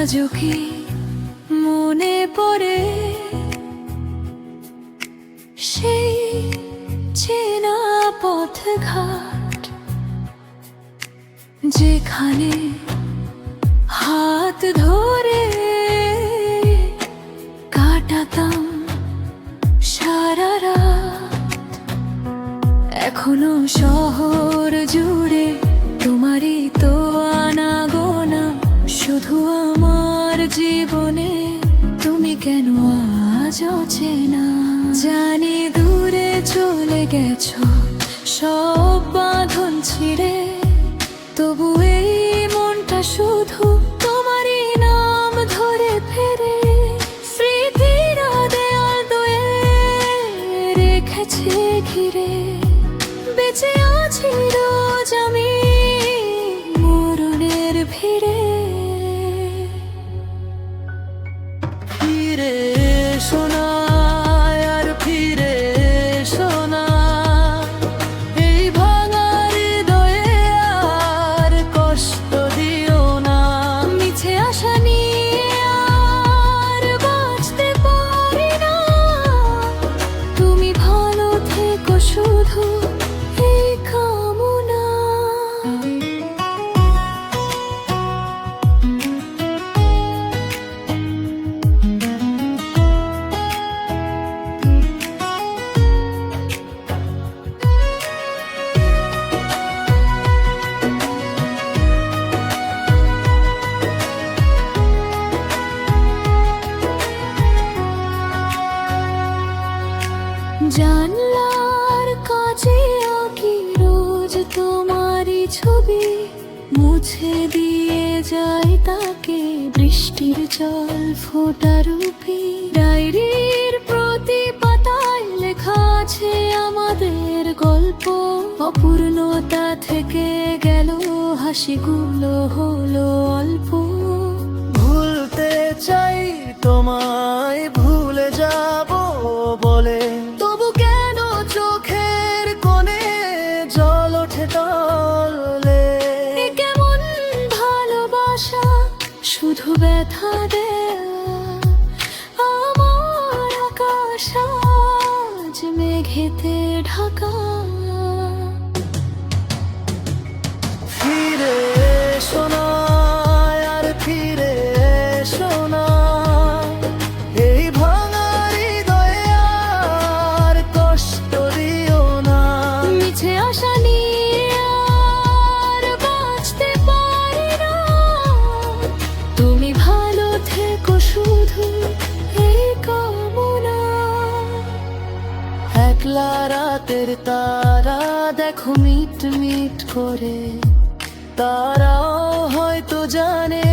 আজও কি মনে পড়ে? সেই চেনা পথ ঘাট যেখানে হাত ধরে কাটাতাম সারা রাত। এখনও শহর জুড়ে তোমারই তো শুধু আমার জীবনে তুমি কেন আজ চেনা জানি দূরে চলে গেছো, সব বাঁধন ছিঁড়ে। তবু এই মনটা শুধু ফিরে শোনা রোজ তোমারই ছবি মুছে দিয়ে যায় তাকে। বৃষ্টির জল ফোটা রূপে। ডায়েরির প্রতি পাতায় লেখা আছে আমাদের গল্প। অপূর্ণতা থেকে গেল, হাসিগুলো হলো অল্প। ভুলতে চাই তোমায় ওঠে তলে। কেমন ভালোবাসা শুধু ব্যথা দে আমার আকাশ মেঘেতে ঢাকা। রাতের তারা দেখো মিট মিট করে। তারাও হয়তো জানে